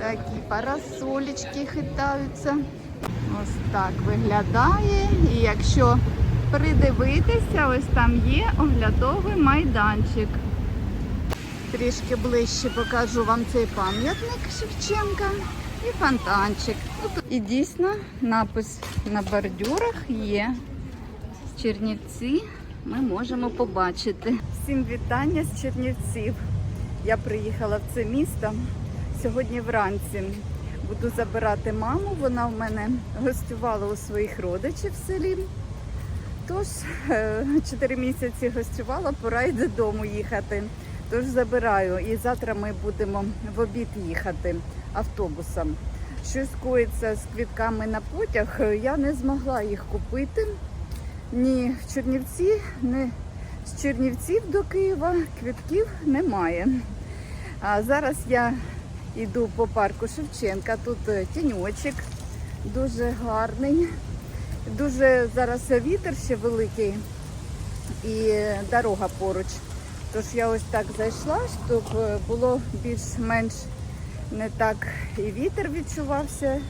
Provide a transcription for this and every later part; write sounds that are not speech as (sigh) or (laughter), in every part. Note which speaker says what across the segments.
Speaker 1: Такі парасолечки хитаються. Ось так виглядає. І якщо придивитися, ось там є оглядовий майданчик. Трішки ближче покажу вам цей пам'ятник Шевченка і фонтанчик. І дійсно напис на бордюрах є. Чернівці ми можемо побачити. Всім вітання з Чернівців. Я приїхала в це місто сьогодні вранці. Буду забирати маму. Вона в мене гостювала у своїх родичів в селі. Тож е, 4 місяці гостювала, пора й додому їхати. Тож забираю. І завтра ми будемо в обід їхати автобусом. Щось коїться з квітками на потяг. Я не змогла їх купити. Ні в Чернівці, ні з Чернівців до Києва квітків немає. А зараз я йду по парку Шевченка. Тут е, тіньочок дуже гарний. Дуже зараз вітер ще великий і дорога поруч. Тож я ось так зайшла, щоб е, було більш-менш не так і вітер відчувався,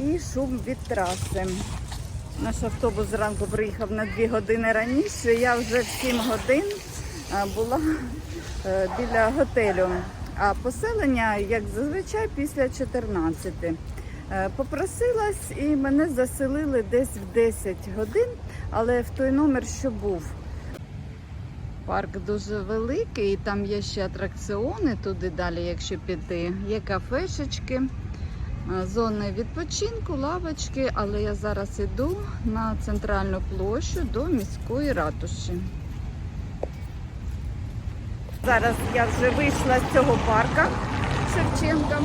Speaker 1: і шум від траси. Наш автобус зранку приїхав на 2 години раніше. Я вже в 7 годин була е, біля готелю. А поселення, як зазвичай, після 14. Е, Попросилась і мене заселили десь в 10 годин, але в той номер, що був. Парк дуже великий, і там є ще атракціони туди далі, якщо піти. Є кафешечки, е, зони відпочинку, лавочки, але я зараз іду на центральну площу до міської ратуші. Зараз я вже вийшла з цього парка Шевченка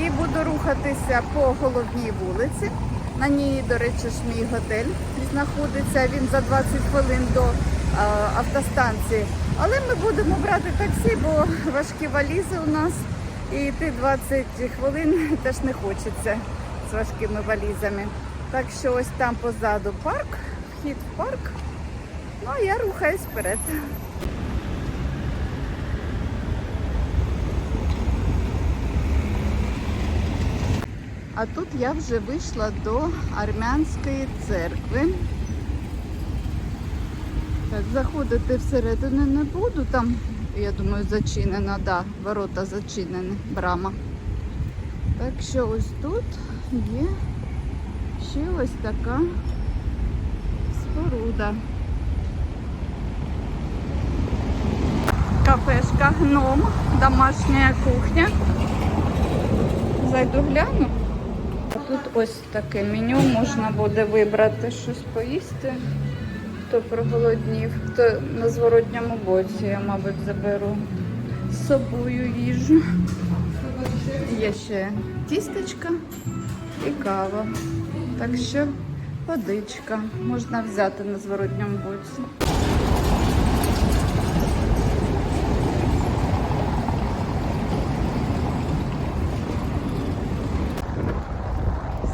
Speaker 1: і буду рухатися по головній вулиці. На ній, до речі, ж мій готель знаходиться. Він за 20 хвилин до е, автостанції. Але ми будемо брати таксі, бо важкі валізи у нас. І йти 20 хвилин теж не хочеться з важкими валізами. Так що ось там позаду парк, вхід в парк. Ну а я рухаюсь вперед. А тут я вже вийшла до армянської церкви. Так, заходити всередину не буду. Там, я думаю, зачинена, да, ворота зачинені, брама. Так що ось тут є ще ось така споруда. Кафешка гном, домашня кухня. Зайду гляну. Тут ось таке меню, можна буде вибрати щось поїсти. Хто проголоднів, то на зворотньому боці я, мабуть, заберу з собою їжу. Є ще тістечка і кава. Так що водичка можна взяти на зворотньому боці.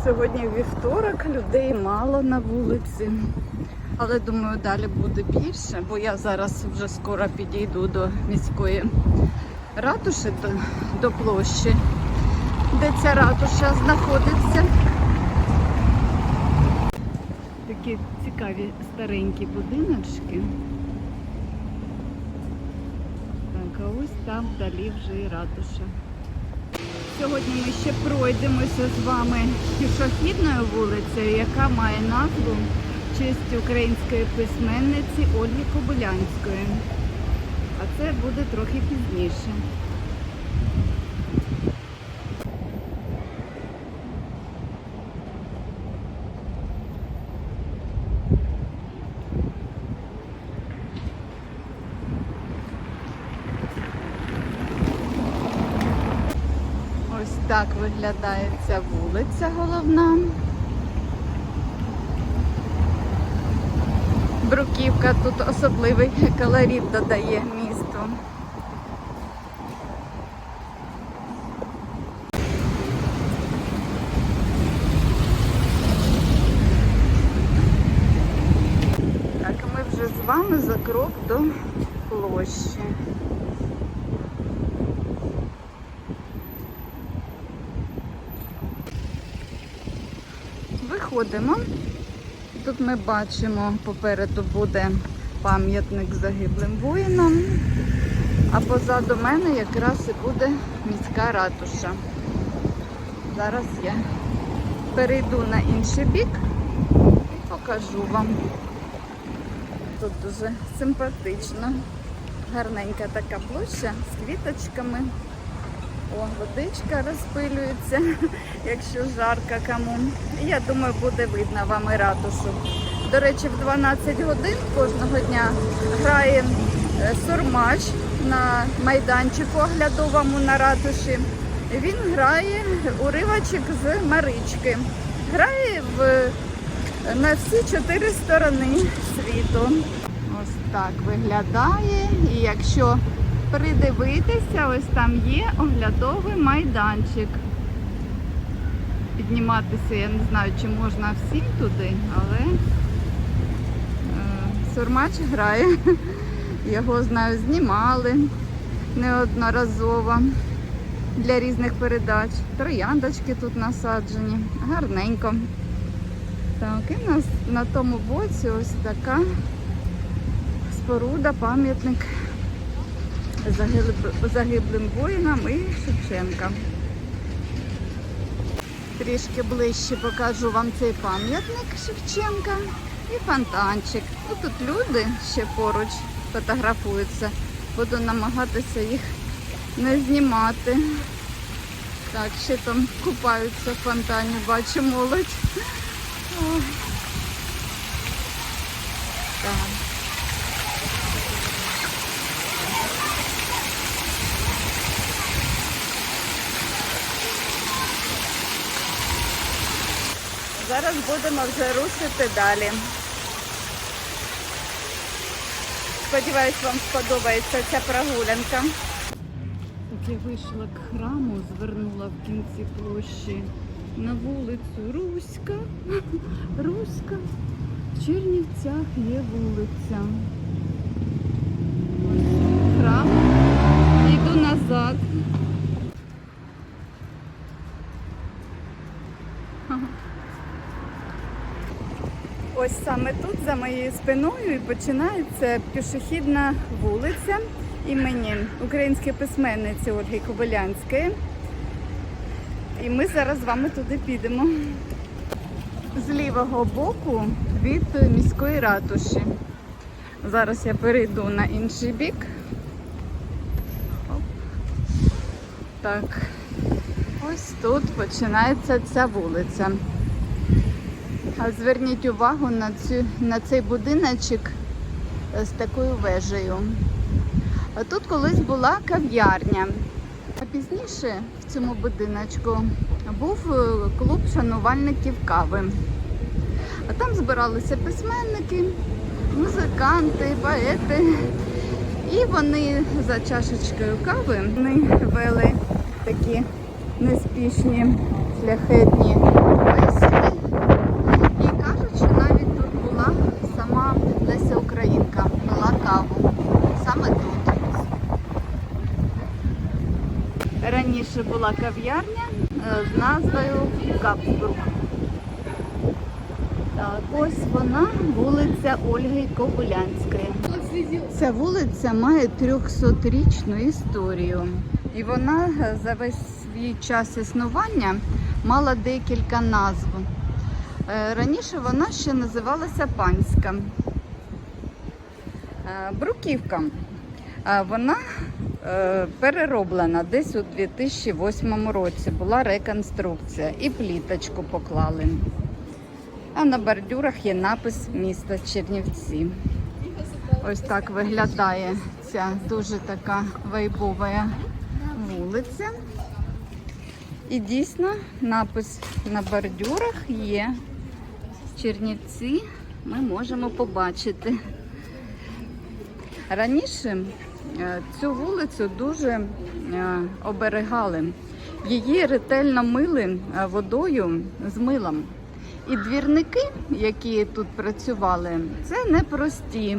Speaker 1: Сьогодні вівторок, людей мало на вулиці. Але думаю, далі буде більше, бо я зараз вже скоро підійду до міської ратуші, до, до площі, де ця ратуша знаходиться. Такі цікаві старенькі будиночки. Так, а ось там вдалі вже і ратуша. Сьогодні ми ще пройдемося з вами пішохідною вулицею, яка має назву в честь української письменниці Ольги Кобилянської. А це буде трохи пізніше. Ось так виглядає ця вулиця головна. Бруківка тут особливий колорит додає місту. Так, ми вже з вами за крок до площі. Заходимо. Тут ми бачимо, попереду буде пам'ятник загиблим воїнам, а позаду мене якраз і буде міська ратуша. Зараз я перейду на інший бік і покажу вам. Тут дуже симпатично. Гарненька така площа з квіточками. О, водичка розпилюється, (laughs) якщо жарко кому. Я думаю, буде видно вам і ратушу. До речі, в 12 годин кожного дня грає е, сурмач на майданчику оглядовому на ратуші. Він грає уривочок з Марички. Грає в, на всі чотири сторони світу. Ось так виглядає. І якщо придивитися, ось там є оглядовий майданчик. Підніматися я не знаю, чи можна всім туди, але е, Сурмач грає. (laughs) Його знаю, знімали неодноразово для різних передач. Трояндочки тут насаджені, гарненько. Так, і на, на тому боці ось така споруда, пам'ятник загиблим воїнам і Шевченка. Трішки ближче покажу вам цей пам'ятник Шевченка і фонтанчик. Ну, тут люди ще поруч фотографуються. Буду намагатися їх не знімати. Так, ще там купаються в фонтані, бачу молодь. Ой. Так. Зараз будемо вже рушити далі. Сподіваюсь, вам сподобається ця прогулянка. От я вийшла к храму, звернула в кінці площі на вулицю Руська. (laughs) Руська. В Чернівцях є вулиця. Ось храм. Йду назад. Ось саме тут, за моєю спиною, і починається пішохідна вулиця імені української письменниці Ольги Кобилянської. І ми зараз з вами туди підемо. З лівого боку від міської ратуші. Зараз я перейду на інший бік. Оп. Так, ось тут починається ця вулиця. А Зверніть увагу на, цю, на цей будиночок з такою вежею. Тут колись була кав'ярня. А пізніше в цьому будиночку був е, клуб шанувальників кави. А там збиралися письменники, музиканти, поети. І вони за чашечкою кави вони вели такі неспішні шляхетні бесіди. І кажуть, що навіть тут була сама Леся Українка, пила каву. Саме тут. Раніше була кав'ярня е, з назвою Капсбрук. Так, ось вона, вулиця Ольги Кобилянської. Ця вулиця має 300-річну історію. І вона за весь свій час існування мала декілька назв. Е, Раніше вона ще називалася Панська. Е, Бруківка. Вона перероблена десь у 2008 році. Була реконструкція і пліточку поклали. А на бордюрах є напис міста Чернівці. Ось так виглядає ця дуже така вайбова вулиця. І дійсно напис на бордюрах є. Чернівці ми можемо побачити. Раніше е, цю вулицю дуже е, оберегали. Її ретельно мили е, водою з милом. І двірники, які тут працювали, це не прості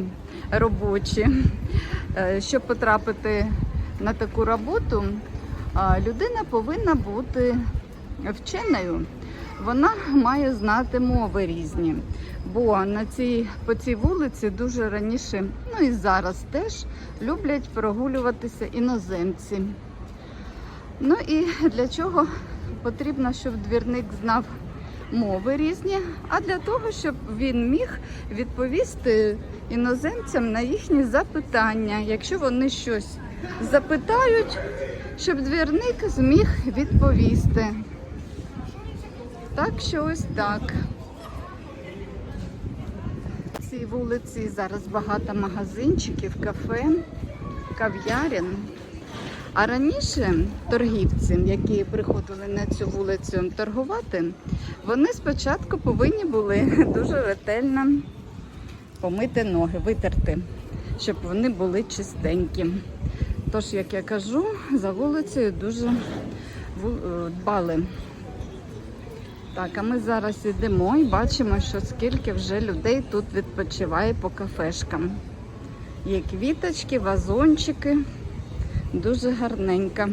Speaker 1: робочі. Е, Щоб потрапити на таку роботу, е, людина повинна бути вченою. вона має знати мови різні. Бо на цій, по цій вулиці дуже раніше, ну і зараз теж люблять прогулюватися іноземці. Ну і для чого потрібно, щоб двірник знав мови різні, а для того, щоб він міг відповісти іноземцям на їхні запитання, якщо вони щось запитають, щоб двірник зміг відповісти. Так що ось так. Цій вулиці зараз багато магазинчиків, кафе, кав'ярин. А раніше торгівці, які приходили на цю вулицю торгувати, вони спочатку повинні були (laughs) дуже ретельно помити ноги, витерти, щоб вони були чистенькі. Тож, як я кажу, за вулицею дуже е, дбали. Так, а ми зараз йдемо і бачимо, що скільки вже людей тут відпочиває по кафешкам. Є квіточки, вазончики. Дуже гарненька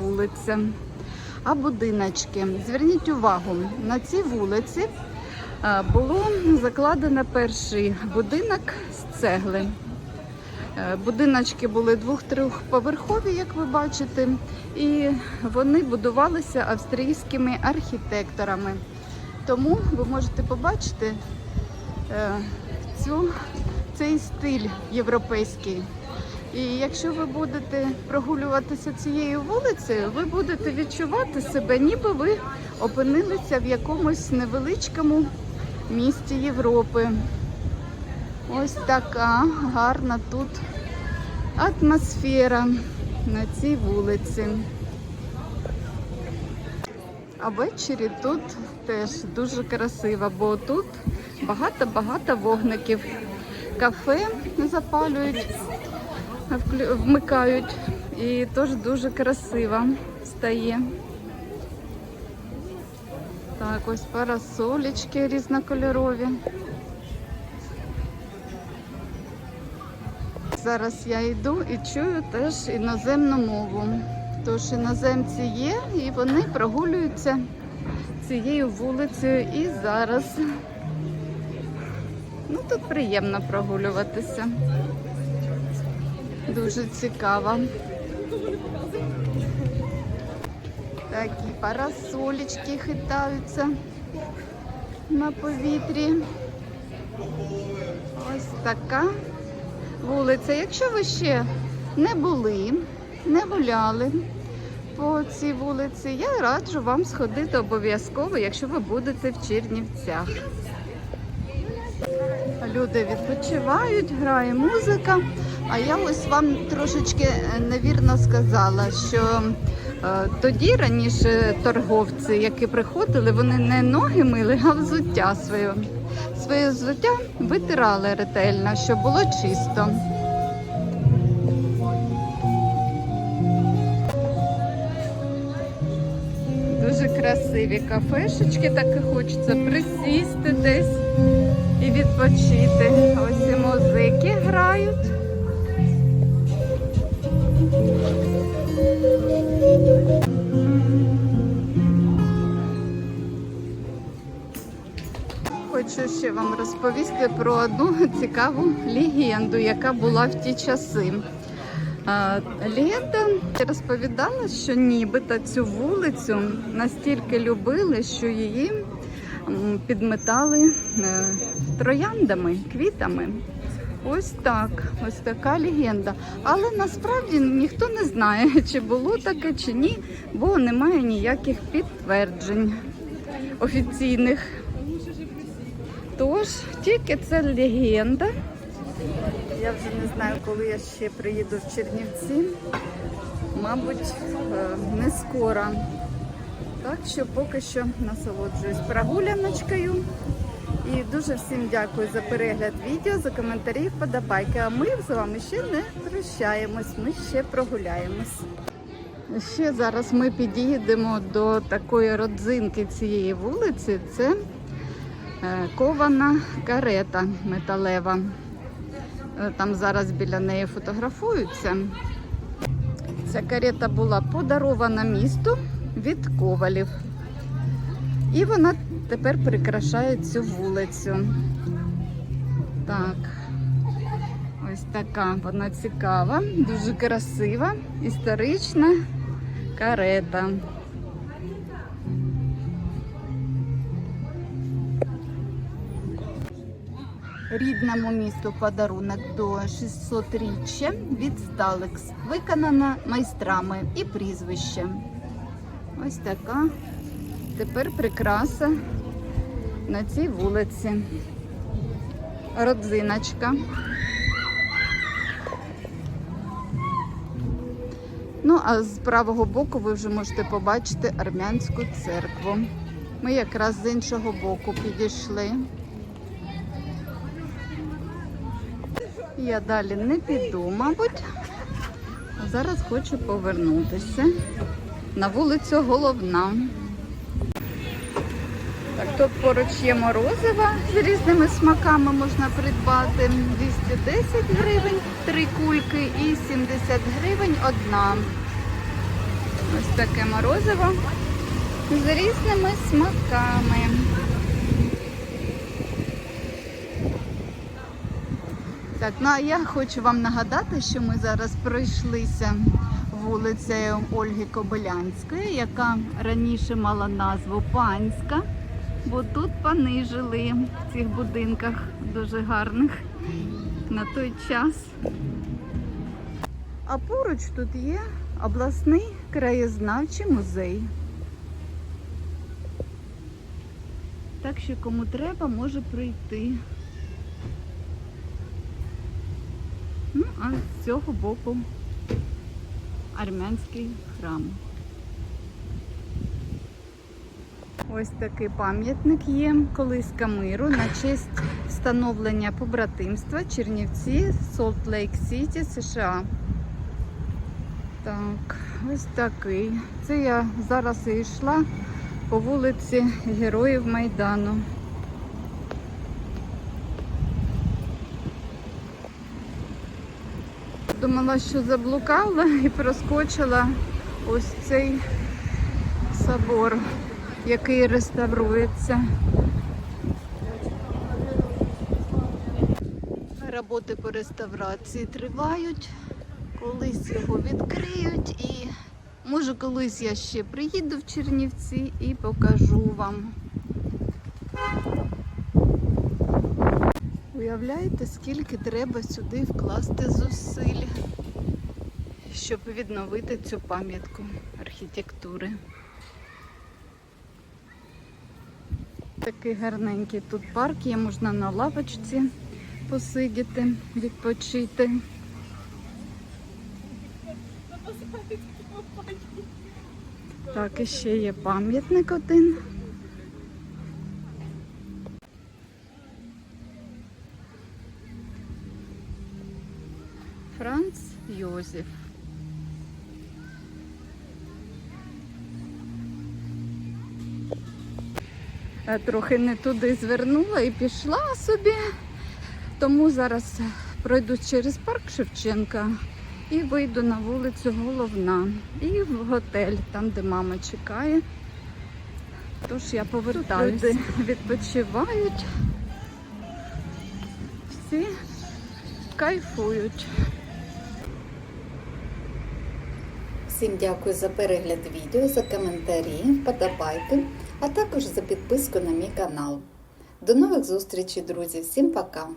Speaker 1: вулиця. А будиночки. Зверніть увагу, на цій вулиці було закладено перший будинок з цегли. Е, Будиночки були двох-трьохповерхові, як ви бачите, і вони будувалися австрійськими архітекторами. Тому ви можете побачити е, цю, цей стиль європейський. І якщо ви будете прогулюватися цією вулицею, ви будете відчувати себе, ніби ви опинилися в якомусь невеличкому місті Європи. Ось така гарна тут атмосфера на цій вулиці. А ввечері тут теж дуже красиво, бо тут багато-багато вогників. Кафе запалюють, вмикають і теж дуже красиво стає. Так, ось парасолечки різнокольорові. Зараз я йду і чую теж іноземну мову. Тож іноземці є і вони прогулюються цією вулицею і зараз. Ну тут приємно прогулюватися. Дуже цікаво. Такі парасолечки хитаються на повітрі. Ось така вулиця. Якщо ви ще не були, не гуляли по цій вулиці, я раджу вам сходити обов'язково, якщо ви будете в Чернівцях. Люди відпочивають, грає музика. А я ось вам трошечки е, невірно сказала, що е, тоді раніше торговці, які приходили, вони не ноги мили, а взуття своє. Своє взуття витирали ретельно, щоб було чисто. Дуже красиві кафешечки, так і хочеться присісти десь і відпочити. Ось і музики грають. Хочу ще вам розповісти про одну (laughs) цікаву легенду, яка була в ті часи. Легенда розповідала, що нібито цю вулицю настільки любили, що її підметали е, трояндами, квітами. Ось так, ось така легенда. Але насправді ніхто не знає, (laughs) чи було таке, чи ні, бо немає ніяких підтверджень офіційних. Тож, тільки це легенда. Я вже не знаю, коли я ще приїду в Чернівці. Мабуть, е, не скоро. Так що поки що насолоджуюсь прогуляночкою. І дуже всім дякую за перегляд відео, за коментарі, вподобайки. А ми з вами ще не прощаємось, ми ще прогуляємось. Ще зараз ми підійдемо до такої родзинки цієї вулиці. Це кована карета металева. Е, Там зараз біля неї фотографуються. Ця карета була подарована місту від ковалів. І вона тепер прикрашає цю вулицю. Так. Ось така вона цікава, дуже красива, історична карета. Рідному місту подарунок до 600-річчя від Сталекс. Виконана майстрами і прізвище. Ось така тепер прикраса на цій вулиці. Родзиночка. Ну, а з правого боку ви вже можете побачити армянську церкву. Ми якраз з іншого боку підійшли. Я далі не піду, мабуть. Зараз хочу повернутися на вулицю Головна. Так, тут поруч є морозива з різними смаками можна придбати. 210 гривень три кульки і 70 гривень одна. Ось таке морозиво з різними смаками. Так, ну а я хочу вам нагадати, що ми зараз пройшлися вулицею Ольги Кобилянської, яка раніше мала назву Панська, бо тут пани жили в цих будинках дуже гарних на той час. А поруч тут є обласний краєзнавчий музей. Так що кому треба, може прийти. Ну, а з цього боку армянський храм. Ось такий пам'ятник є, колиска миру на честь встановлення побратимства Чернівці, Солт Лейк Сіті, США. Так, ось такий. Це я зараз і йшла по вулиці Героїв Майдану. Думала, що заблукала і проскочила ось цей собор, який реставрується. Роботи по реставрації тривають. Колись його відкриють і може колись я ще приїду в Чернівці і покажу вам. Уявляєте, скільки треба сюди вкласти зусиль, щоб відновити цю пам'ятку архітектури. Такий гарненький тут парк, є можна на лавочці посидіти, відпочити. Так, і ще є пам'ятник один. Трохи не туди звернула і пішла собі. Тому зараз пройду через парк Шевченка і вийду на вулицю Головна. І в готель, там, де мама чекає. Тож я повертаюся. Люди відпочивають. Всі кайфують.
Speaker 2: Всім дякую за перегляд відео, за коментарі, вподобайки, а також за підписку на мій канал. До нових зустрічей, друзі! Всім пока!